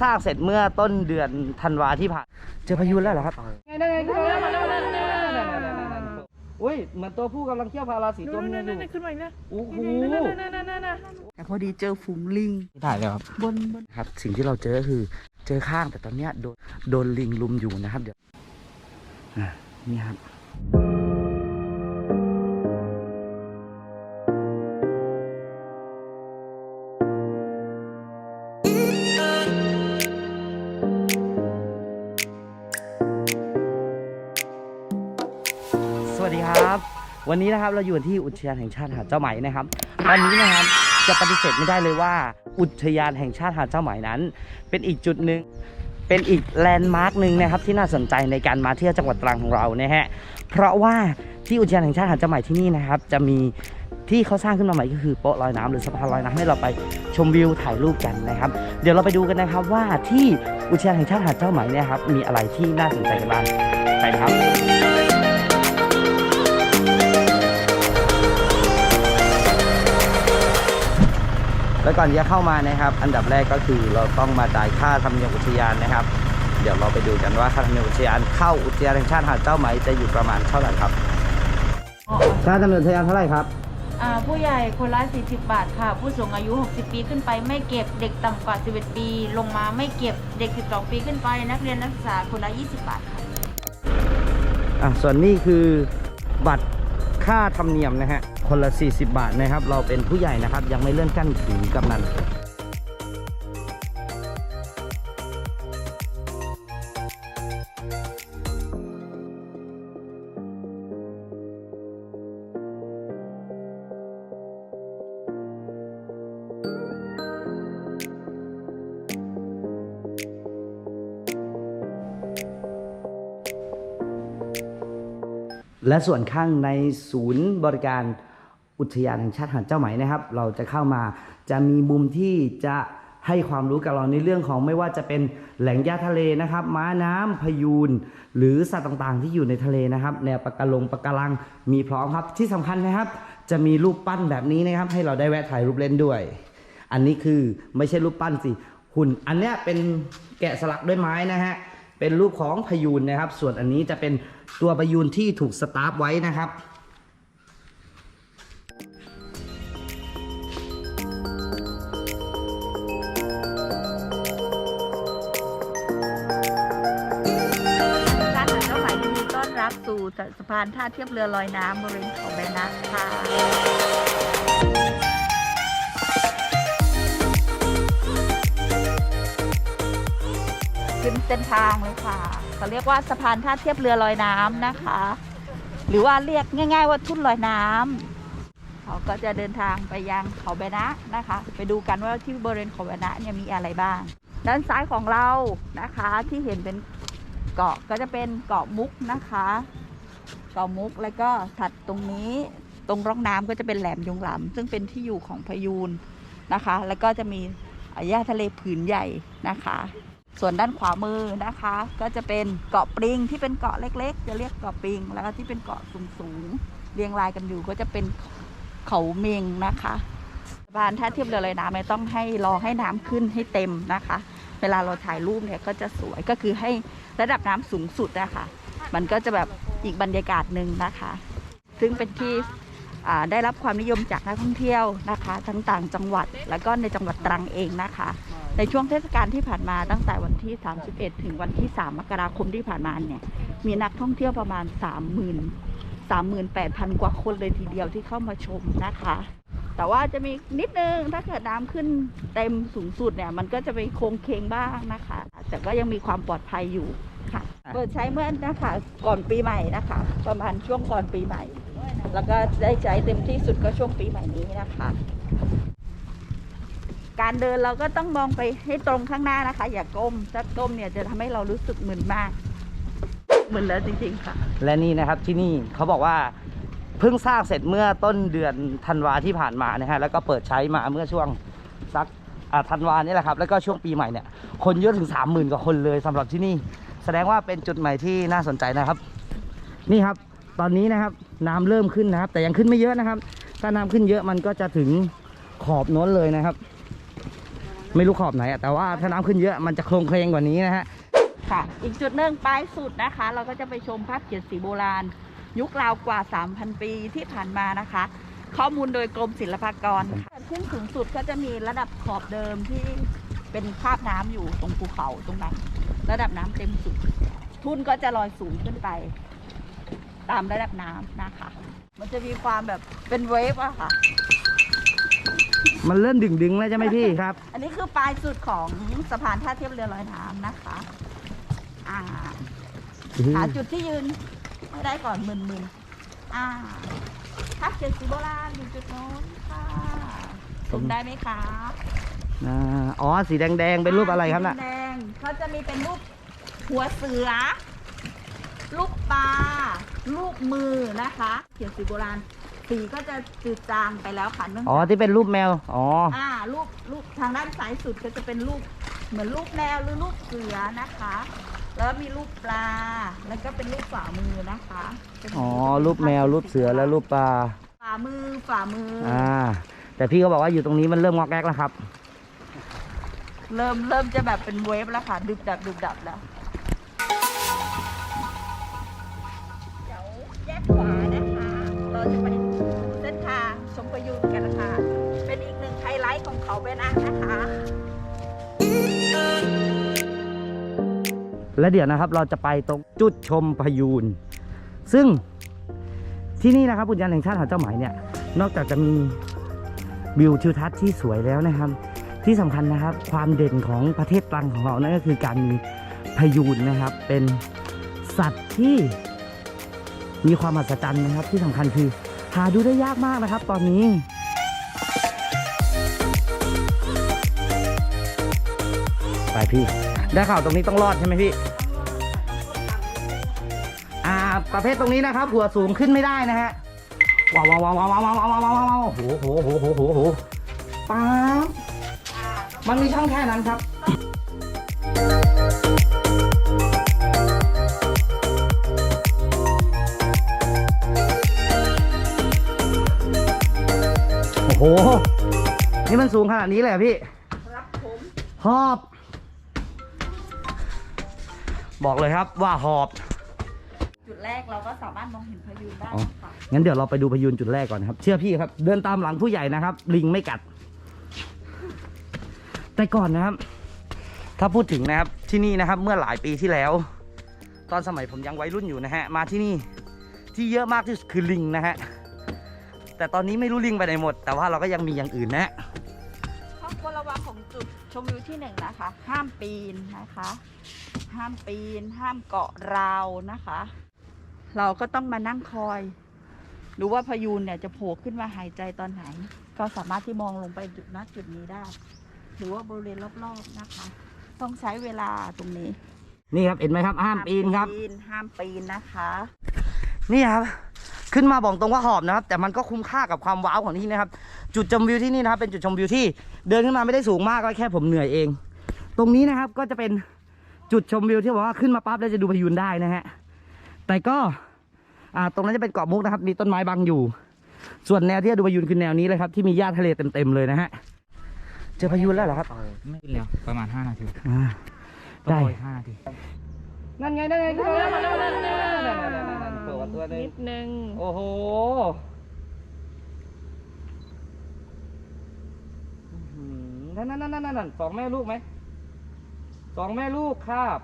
สร้างเสร็จเมื่อต้นเดือนธันวาที่ผ่านเจอพายุแล้วเหรอครับไงได้ไงขึ้นมาแล้วมาแล้วมาแล้วอุ้ยเหมือนตัวผู้กำลังเที่ยวพาราสีตัวเมียอยู่ขึ้นมาอีกแล้วโอ้โหแต่พอดีเจอฝูงลิงถ่ายเลยครับบนบนครับ สิ่งที่เราเจอก็คือ เจอข้างแต่ตอนเนี้ยโดนโดนลิงลุมอยู่นะครับเดี๋ยวอะนี่ครับ วันนี้นะครับเราอยู่ที่อุทยานแห่งชาติหาดเจ้าไหมนะครับ ตอนนี้นะครับจะปฏิเสธไม่ได้เลยว่า อุทยานแห่งชาติหาดเจ้าไหมนั้น เป็นอีกจุดหนึ่งเป็นอีกแลนด์มาร์กหนึ่งนะครับที่น่าสนใจในการมาเที่ยวจังหวัดตรังของเรานะฮะเพราะว่าที่อุทยานแห่งชาติหาดเจ้าไหมที่นี่นะครับจะมีที่เขาสร้างขึ้นมาใหม่ก็คือโป๊ะลอยน้ำหรือสะพานลอยน้ำให้เราไปชมวิวถ่ายรูปกันนะครับ เดี๋ยวเราไปดูกันนะครับว่าที่อุทยานแห่งชาติหาดเจ้าไหมเนี่ยครับมีอะไรที่น่าสนใจกันบ้างไปครับ แล้วก่อนที่จะเข้ามานะครับ อันดับแรกก็คือเราต้องมาจ่ายค่าธรรมเนียมอุทยานนะครับ เดี๋ยวเราไปดูกันว่าค่าธรรมเนียมอุทยานเข้าอุทยานแห่งชาติหาดเจ้าไหมจะอยู่ประมาณเท่าไหร่ครับค่าธรรมเนียมอุทยานเท่าไหร่ครับอ่าผู้ใหญ่คนละ 40 บาทค่ะ ผู้สูงอายุ 60 ปีขึ้นไปไม่เก็บเด็กต่ำกว่า 11 ปี ลงมาไม่เก็บเด็ก 12 ปีขึ้นไป นักเรียนนักศึกษาคนละ 20 บาทค่ะอะส่วนนี้คือบัตรค่าธรรมเนียมนะฮะ คนละ 40 บาทนะครับ เราเป็นผู้ใหญ่นะครับ ยังไม่เลื่อนขั้นถึงกำนันและส่วนข้างในศูนย์บริการ อุทยานแห่งชาติหาดเจ้าไหมนะครับ เราจะเข้ามาจะมีมุมที่จะให้ความรู้กับเราในเรื่องของไม่ว่าจะเป็นแหล่งหญ้าทะเลนะครับ ม้าน้ำพยูนหรือสัตว์ต่างๆ ที่อยู่ในทะเลนะครับแนวปะการงปะการังมีพร้อมครับที่สำคัญนะครับ จะมีรูปปั้นแบบนี้นะครับ ให้เราได้แวะถ่ายรูปเล่นด้วย อันนี้คือไม่ใช่รูปปั้นสิหุ่น อันเนี้ยเป็นแกะสลักด้วยไม้นะฮะเป็นรูปของพยูนนะครับ ส่วนอันนี้จะเป็นตัวพยูนที่ถูกสตาร์ฟไว้นะครับ สู่สะพานท่าเทียบเรือลอยน้ำบริเวณเขาแบนะค่ะขึ้นเส้นทางเลยค่ะเขาเรียกว่าสะพานท่าเทียบเรือลอยน้ำนะคะ หรือว่าเรียกง่าย ๆ ว่าทุ่นลอยน้ำเขาก็จะเดินทางไปยังเขาแบนะนะคะ ไปดูกันว่าที่บริเวณเขาแบนะเนี่ยมีอะไรบ้าง ด้านซ้ายของเรานะคะที่เห็นเป็นเกาะก็จะเป็นเกาะมุกนะคะ เกาะมุกแล้วก็ถัดตรงนี้ตรงร่องน้ำก็จะเป็นแหลมยงหลำซึ่งเป็นที่อยู่ของพยูนนะคะ แล้วก็จะมีหญ้าทะเลผืนใหญ่นะคะ ส่วนด้านขวามือนะคะ ก็จะเป็นเกาะปริงที่เป็นเกาะเล็ก ๆ จะเรียกเกาะปริง แล้วก็ที่เป็นเกาะสูงๆเรียงรายกันอยู่ก็จะเป็นเขาเมงนะคะสะพานท่าเทียบเรือลอยน้ำไม่ต้องให้รอให้น้ำขึ้นให้เต็มนะคะ เวลาเราถ่ายรูปเนี่ยก็จะสวยก็คือให้ระดับน้ำสูงสุดนะคะ มันก็จะแบบ อีกบรรยากาศหนึ่งนะคะ ซึ่งเป็นที่ได้รับความนิยมจากนักท่องเที่ยวนะคะ ทั้งต่างจังหวัดแล้วก็ในจังหวัดตรังเองนะคะ ในช่วงเทศกาลที่ผ่านมาตั้งแต่วันที่ 31 ถึงวันที่ 3 มกราคมที่ผ่านมาเนี่ยมีนักท่องเที่ยวประมาณ 30,000 38,000 กว่าคนเลยทีเดียวที่เข้ามาชมนะคะ แต่ว่าจะมีนิดนึงถ้าเกิดน้ำขึ้นเต็มสูงสุดเนี่ยมันก็จะไปโค้งเคงบ้างนะคะ แต่ก็ยังมีความปลอดภัยอยู่ ค่ะ เปิดใช้เมื่อนะคะ ก่อนปีใหม่นะคะ ประมาณช่วงก่อนปีใหม่ แล้วก็ได้ใช้เต็มที่สุดก็ช่วงปีใหม่นี้นะคะ การเดินเราก็ต้องมองไปให้ตรงข้างหน้านะคะ อย่าก้มถ้าก้มเนี่ยจะทำให้เรารู้สึกมึนมากมึนแล้วจริงๆค่ะ และนี่นะครับที่นี่เขาบอกว่าเพิ่งสร้างเสร็จเมื่อต้นเดือนธันวาที่ผ่านมานะฮะแล้วก็เปิดใช้มาเมื่อช่วงสักอ่าธันวานี่แหละครับ แล้วก็ช่วงปีใหม่เนี่ย คนเยอะถึง 3 0,000กว่าคนเลยสำหรับที่นี่ แสดงว่าเป็นจุดใหม่ที่น่าสนใจนะครับ นี่ครับ ตอนนี้นะครับน้ำเริ่มขึ้นนะครับ แต่ยังขึ้นไม่เยอะนะครับ ถ้าน้ำขึ้นเยอะมันก็จะถึงขอบโน้นเลยนะครับ ไม่รู้ขอบไหนแต่ว่าถ้าน้ำขึ้นเยอะมันจะโคลงเคลงกว่านี้นะฮะค่ะ อีกจุดหนึ่งปลายสุดนะคะ เราก็จะไปชมภาพเขียนสีโบราณ ยุคราวกว่า 3,000 ปีที่ผ่านมานะคะ ข้อมูลโดยกรมศิลปากรค่ะขึ้นสูงสุดก็จะมีระดับขอบเดิมที่เป็นภาพน้ำอยู่ตรงภูเขาตรงนั้น ระดับน้ำเต็มสุด ทุ่นก็จะลอยสูงขึ้นไป ตามระดับน้ำนะคะ มันจะมีความแบบเป็นเวฟอะค่ะ มันเริ่มดึงดึงๆแล้วใช่ไหมพี่ครับ อันนี้คือปลายสุดของสะพานท่าเทียบเรือลอยน้ำนะคะ อ่า หาจุดที่ยืนให้ได้ก่อนหมื่นหมื่นอ่าทับเจ็ดสีโบราณอยู่จุดโน้นค่ะชมได้ไหมคะ อ่าอ๋อสีแดงๆเป็นรูปอะไรครับน่ะสีแดงๆเขาจะมีเป็นรูปหัวเสือ รูปปลา รูปมือนะคะ เขียนสีโบราณ สีก็จะจืดจางไปแล้วค่ะเนื่องอ๋อจากที่เป็นรูปแมว อ๋อ อ่ารูปรูปทางด้านซ้ายสุดก็จะเป็นรูปเหมือนรูปแมวหรือรูปเสือนะคะ แล้วมีรูปปลา แล้วก็เป็นรูปฝ่ามือนะคะเป็นอ๋อ รูปแมวรูปเสือและรูปปลา ฝ่ามือฝ่ามือออ่า แต่พี่ก็บอกว่าอยู่ตรงนี้มันเริ่มงอกแงกแล้วครับ เริ่มเริ่มจะแบบเป็นเวฟแล้วค่ะ ดึบดับดึบดับแล้วเดี๋ยวแยกขวานะคะ เราจะไปเส้นทางชมประยูนกันนะคะ เป็นอีกหนึ่งไฮไลท์ของเขาเบนะนะคะและเดี๋ยวนะครับเราจะไปตรงจุดชมพยูนซึ่งที่นี่นะครับอุทยานแห่งชาติหาดเจ้าหมายเนี่ย นอกจากจะมีวิวทิวทัศน์ที่สวยแล้วนะครับ ที่สำคัญนะครับ ความเด่นของประเทศตรังของเรานั่นก็คือการมีพยูนนะครับ เป็นสัตว์ที่มีความอัศจรรย์นะครับ ที่สำคัญคือหาดูได้ยากมากนะครับ ตอนนี้ไปพี่ได้ข่าวตรงนี้ต้องรอดใช่ไหมพี่อาประเภทตรงนี้นะครับ หัวสูงขึ้นไม่ได้นะฮะว้าวว้าวว้าวว้าวว้าวว้าวว้าวโหโหโหโหโหโหปั๊บ มันมีช่องแค่นั้นครับ โอ้โห นี่มันสูงขนาดนี้เลยเหรอพี่ ครับผมหอบ บอกเลยครับว่าหอบ จุดแรกเราก็สามารถมองเห็นพายุได้อ๋อค่ะ งั้นเดี๋ยวเราไปดูพยูนจุดแรกก่อนนะครับ เชื่อพี่ครับ เดินตามหลังผู้ใหญ่นะครับ ลิงไม่กัด แต่ก่อนนะครับ ถ้าพูดถึงนะครับที่นี่นะครับเมื่อหลายปีที่แล้ว ตอนสมัยผมยังวัยรุ่นอยู่นะฮะมาที่นี่ที่เยอะมากที่สุดคือลิงนะฮะแต่ตอนนี้ไม่รู้ลิงไปไหนหมด แต่ว่าเราก็ยังมีอย่างอื่นนะฮะข้อควรระวังของจุดชมวิวที่หนึ่งนะคะ ห้ามปีนนะคะ ห้ามปีน ห้ามเกาะราวนะคะ เราก็ต้องมานั่งคอยดูว่าพายุเนี่ยจะโผล่ขึ้นมาหายใจตอนไหน ก็สามารถที่มองลงไปจุดณจุดนี้ได้ หรือว่าบริเวณรอบๆนะคะ ต้องใช้เวลาตรงนี้นี่ครับเห็นไหมครับห้ามปีนครับ ปีนห้ามปีนนะคะ นี่ครับ ขึ้นมาบอกตรงว่าหอบนะครับ แต่มันก็คุ้มค่ากับความว้าวของที่นี่นะครับ จุดชมวิวที่นี่นะครับ เป็นจุดชมวิวที่เดินขึ้นมาไม่ได้สูงมากก็แค่ผมเหนื่อยเอง ตรงนี้นะครับก็จะเป็นจุดชมวิวที่บอกว่าขึ้นมาปั๊บแล้วจะดูพายุนได้นะฮะแต่ก็อ่าตรงนั้นจะเป็นเกาะมุกนะครับ มีต้นไม้บังอยู่ ส่วนแนวที่จะดูพายุนคือแนวนี้เลยครับที่มีหญ้าทะเลเต็มๆเลยนะฮะ เจอพายุนแล้วเหรอครับไม่เร็วประมาณ 5 นาทีอ่าได้ต้องรออีก5นาทีนั่นไงนั่นไงขึ้นมาแล้วมาแล้วมาแล้วเปิดตัวนึงนิดนึงโอ้โหอื้อหือนั่นนั่นนั่นนั่นนั่นสองแม่ลูกไหมสองแม่ลูกครับ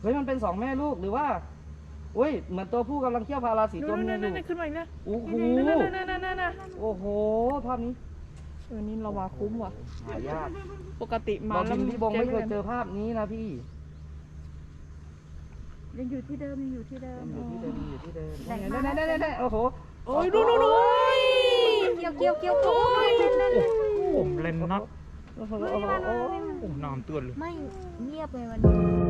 เฮ้ยมันเป็นสองแม่ลูกหรือว่าอุ้ยเหมือนตัวผู้กำลังเคี่ยวพาราสีตัวเมียนั่นอยู่นั่นขึ้นมาอีกนะโอ้โหนั่นนั่นนั่นนั่นนั่นโอ้โหภาพนี้ เออนี่เราว่าคุ้มว่ะ หายากปกติมาเราแล้วบินพี่บงไม่เคยเจอภาพนี้นะพี่ยังอยู่ที่เดิมยังอยู่ที่เดิม อยู่ที่เดิมอยู่ที่เดิมแต่งนั่มานนั่นนั่นนั่นโอ้โห โอ้ยดูดูดูเกี่ยวเกี่ยวเกี่ยวโอ้ยผมเล่นน็อตโอ้โหโอ้โหโอ้โห โอ้นอนตัวเลย ไม่เงียบเลยวันนี้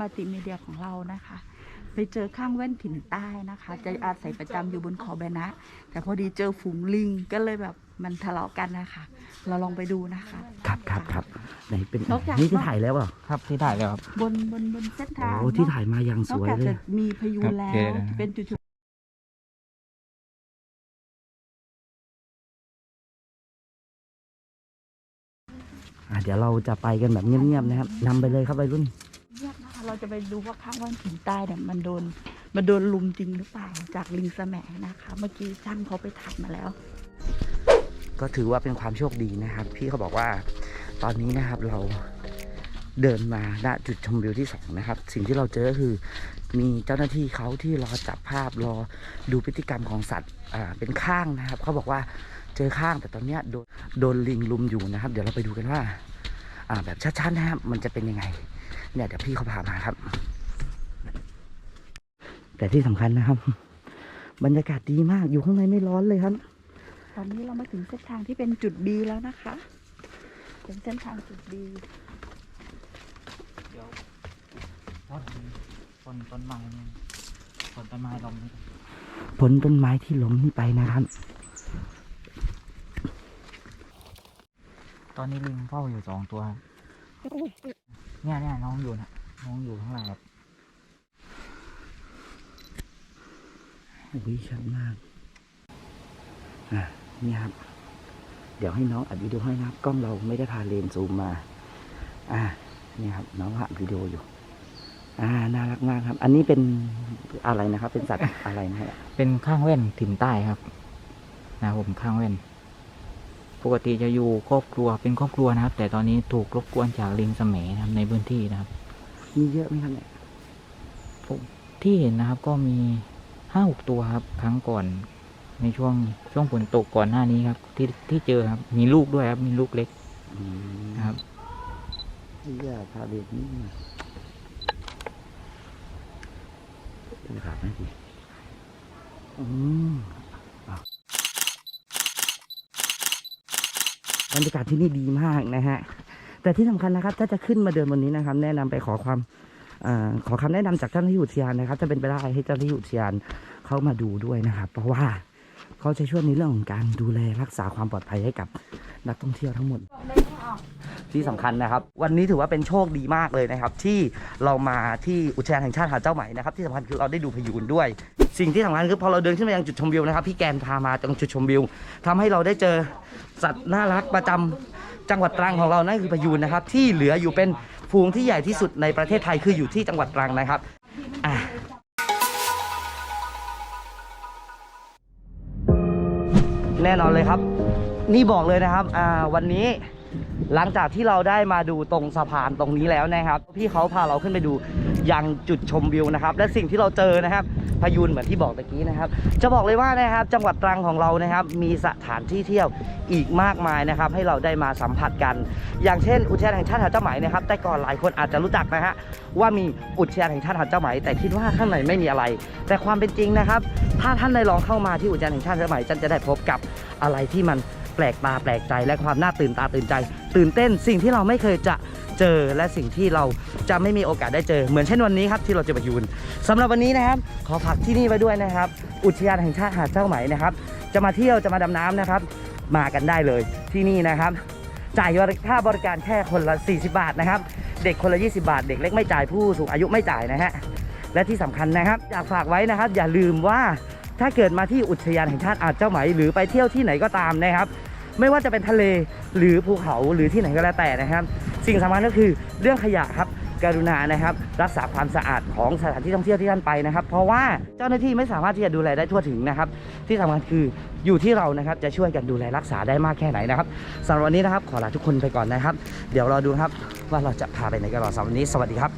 มัลติมีเดียของเรานะคะ ไปเจอข้างแว่นถิ่นใต้นะคะ จะอาศัยประจำอยู่บนเขาแบนะ แต่พอดีเจอฝูงลิงก็เลยแบบมันทะเลาะกันนะคะ เราลองไปดูนะคะ ครับครับครับไหนเป็นนอกจาก นี่ที่ถ่ายแล้วเหรอครับที่ถ่ายแล้วครับ บนบนบนเส้นทางโอ้ที่ถ่ายมาอย่างนสอกวยจากเลจะย มีพายุครับแล้โอเควนะ เป็นจุดอะเดี๋ยวเราจะไปกันแบบเงียบๆนะครับนำไปเลยครับวัยรุ่นๆ เราจะไปดูว่าข้างว่านถิ่นใต้เนี่ยมันโดนมันโดนลุมจริงหรือเปล่าจากลิงแสมนะคะ เมื่อกี้ช่างเขาไปถ่ายมาแล้ว ก็ถือว่าเป็นความโชคดีนะครับ พี่เขาบอกว่าตอนนี้นะครับเราเดินมาณจุดชมวิวที่สองนะครับ สิ่งที่เราเจอก็คือมีเจ้าหน้าที่เขาที่รอจับภาพรอดูพฤติกรรมของสัตว์อ่าเป็นข้างนะครับเขาบอกว่าเจอข้างแต่ตอนเนี้ยโดนโดนลิงลุมอยู่นะครับ เดี๋ยวเราไปดูกันว่าอ่าแบบชัดๆนะครับมันจะเป็นยังไง เนี่ยเดี๋ยวพี่เขาพามาครับ แต่ที่สำคัญนะครับ บรรยากาศดีมากอยู่ข้างในไม่ร้อนเลยครับ ตอนนี้เรามาถึงเส้นทางที่เป็นจุด B แล้วนะคะ เป็นเส้นทางจุด B เดี๋ยวต้นต้นต้นไม้เนี่ยต้นต้นไม้ลมนี่พ้นต้นไม้ที่ล้มนี่ไปนะครับ ตอนนี้ลิงเฝ้าอยู่สองตัวครับ เนี่ยเนี่ยน้องอยู่นะน้องอยู่ข้างหลังครับโอ้ยชัดมาก อะนี่ครับ เดี๋ยวให้น้องอัดวิดีโอให้นะครับ กล้องเราไม่ได้พาเลนส์ซูมมา อ่านี่ครับ น้องอัดวิดีโออยู่ อ่า น่ารักมากครับ อันนี้เป็นอะไรนะครับ เป็นสัตว์อะไรนะฮะเป็นข้างแว่นถิ่นใต้ครับ นะครับผมข้างแว่น ปกติจะอยู่ครอบครัวเป็นครอบครัวนะครับ แต่ตอนนี้ถูกรบกวนจากลิงแสมนะครับในพื้นที่นะครับ มีเยอะไหมครับเนี่ยที่เห็นนะครับก็มีห้าหกตัวครับ ครั้งก่อนในช่วงช่วงฝนตกก่อนหน้านี้ครับ ที่ที่เจอครับ มีลูกด้วยครับ มีลูกเล็กอืมนะครับเยอะพาเลนส์นี่มาดูครับไม่ดีอืมอะ บรรยากาศที่นี่ดีมากนะฮะ แต่ที่สำคัญนะครับ ถ้าจะขึ้นมาเดินบนนี้นะครับ แนะนำไปขอความอขอคำแนะนำจากเจ้าหน้าที่อุทยานนะครับถ้าเป็นไปได้ให้เจ้าหน้าที่อุทยานเข้ามาดูด้วยนะครับ เพราะว่าเขาจะช่วยในเรื่องของการดูแลรักษาความปลอดภัยให้กับนักท่องเที่ยวทั้งหมด ที่สำคัญนะครับ วันนี้ถือว่าเป็นโชคดีมากเลยนะครับ ที่เรามาที่อุทยานแห่งชาติหาดเจ้าไหมนะครับ ที่สำคัญคือเราได้ดูพยูนด้วย สิ่งที่สำคัญคือพอเราเดินขึ้นไปยังจุดชมวิวนะครับพี่แกนพามาตรงจุดชมวิวทำให้เราได้เจอสัตว์น่ารักประจำจังหวัดตรังของเรานั่นคือพยูนนะครับ ที่เหลืออยู่เป็นฝูงที่ใหญ่ที่สุดในประเทศไทยคืออยู่ที่จังหวัดตรังนะครับอะแน่นอนเลยครับ นี่บอกเลยนะครับ อ่า วันนี้ หลังจากที่เราได้มาดูตรงสะพานตรงนี้แล้วนะครับพี่เขาพาเราขึ้นไปดูยังจุดชมวิวนะครับ และสิ่งที่เราเจอนะครับพายุนเหมือนที่บอกตะกี้นะครับ จะบอกเลยว่านะครับ จังหวัดตรังของเรานะครับ มีสถานที่เที่ยวอีกมากมายนะครับ ให้เราได้มาสัมผัสกัน อย่างเช่น อุทยานแห่งชาติหาดเจ้าไหมนะครับ แต่ก่อนหลายคนอาจจะรู้จักนะฮะว่ามีอุทยานแห่งชาติหาดเจ้าไหมแต่คิดว่าข้างในไม่มีอะไร แต่ความเป็นจริงนะครับ ถ้าท่านได้ลองเข้ามาที่อุทยานแห่งชาติหาดเจ้าไหมจันจะได้พบกับอะไรที่มัน ปลกตาแปลกใจ และความน่าตื่นตาตื่นใจ ตื่นเต้นสิ่งที่เราไม่เคยจะเจอและสิ่งที่เราจะไม่มีโอกาสได้เจอ เหมือนเช่นวันนี้ครับที่เราจะไปยูนสำหรับวันนี้นะครับ ขอฝากที่นี่ไว้ด้วยนะครับ อุทยานแห่งชาติหาดเจ้าไหมนะครับ จะมาเที่ยวจะมาดำน้ำนะครับ มากันได้เลยที่นี่นะครับจ่ายค่าบริการแค่คนละ 40 บาทนะครับ เด็กคนละ 20 บาท เด็กเล็กไม่จ่ายผู้สูงอายุไม่จ่ายนะฮะ และที่สำคัญนะครับ อยากฝากไว้นะครับ อย่าลืมว่าถ้าเกิดมาที่อุทยานแห่งชาติอาจเจ้าไหม หรือไปเที่ยวที่ไหนก็ตามนะครับ ไม่ว่าจะเป็นทะเลหรือภูเขาหรือที่ไหนก็แล้วแต่นะครับ สิ่งสำคัญก็คือเรื่องขยะครับกรุณานะครับ รักษาความสะอาดของสถานที่ท่องเที่ยวที่ท่านไปนะครับ เพราะว่าเจ้าหน้าที่ไม่สามารถที่จะดูแลได้ทั่วถึงนะครับ ที่สำคัญคืออยู่ที่เรานะครับจะช่วยกันดูแลรักษาได้มากแค่ไหนนะครับสำหรับวันนี้นะครับขอลาทุกคนไปก่อนนะครับ เดี๋ยวรอดูครับว่าเราจะพาไปไหนกันต่อสำหรับวันนี้ สวัสดีครับ